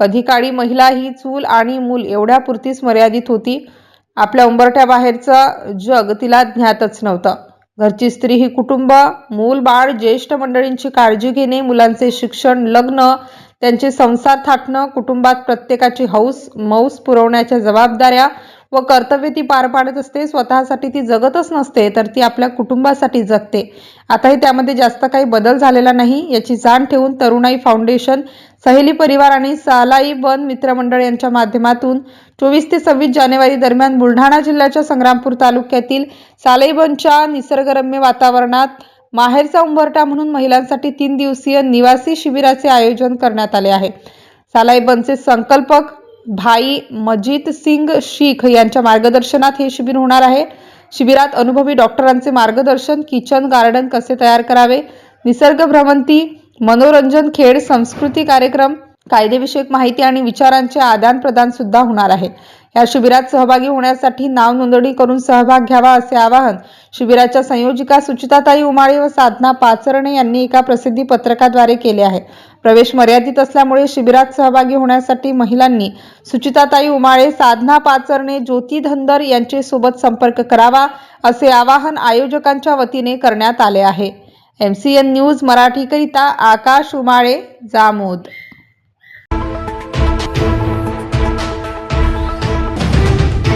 कधी काळी महिला ही चूल आणि मूल एवढ्यापुरतीच मर्यादित होती. आपल्या उंबरठ्याबाहेरचं जग तिला ज्ञातच नव्हतं. घरची स्त्री ही कुटुंब मूल बाळ ज्येष्ठ मंडळींची काळजी घेणे मुलांचे शिक्षण लग्न त्यांचे संसार थाटणं कुटुंबात प्रत्येकाची हौस मौस पुरवण्याच्या जबाबदाऱ्या व कर्तव्य ती पार पाडत असते स्वतःसाठी ती जगतच नसते तर ती आपल्या कुटुंबासाठी जगते. आताही त्यामध्ये जास्त काही बदल झालेला नाही. याची जाण ठेवून तरुणाई फाउंडेशन सहेली परिवार आणि सालाई वन मित्रमंडळ यांच्या माध्यमातून चोवीस ते सव्वीस जानेवारी दरम्यान बुलढाणा जिल्ह्याच्या संग्रामपूर तालुक्यातील सालाईबनच्या निसर्गरम्य वातावरणात माहेरचा उंबरटा म्हणून महिलांसाठी तीन दिवसीय निवासी शिबिराचे आयोजन करण्यात आले आहे. सालाई बनचे संकल्पक भाई मजित सिंग शीख यांच्या मार्गदर्शनात हे शिबिर होणार आहे. शिबिरात अनुभवी डॉक्टरांचे मार्गदर्शन किचन गार्डन कसे तयार करावे निसर्ग भ्रमंती मनोरंजन खेळ संस्कृती कार्यक्रम कायदेविषयक माहिती आणि विचारांचे आदान प्रदान सुद्धा होणार आहे. या शिबिरात सहभागी होण्यासाठी नाव नोंदणी करून सहभाग घ्यावा असे आवाहन शिबिराच्या संयोजिका सुचिताताई उमाळे व साधना पाचरणे यांनी एका प्रसिद्धी पत्रकाद्वारे केले आहे प्रवेश मर्यादित असल्यामुळे शिबिरात सहभागी होण्यासाठी महिलांनी सुचिताताई उमाळे साधना पाचरणे ज्योती धनदर यांचे सोबत संपर्क करावा असे आवाहन आयोजकांच्या वतीने करण्यात आले आहे. एम सी एन न्यूज मराठीकरिता आकाश उमाळे जामोद.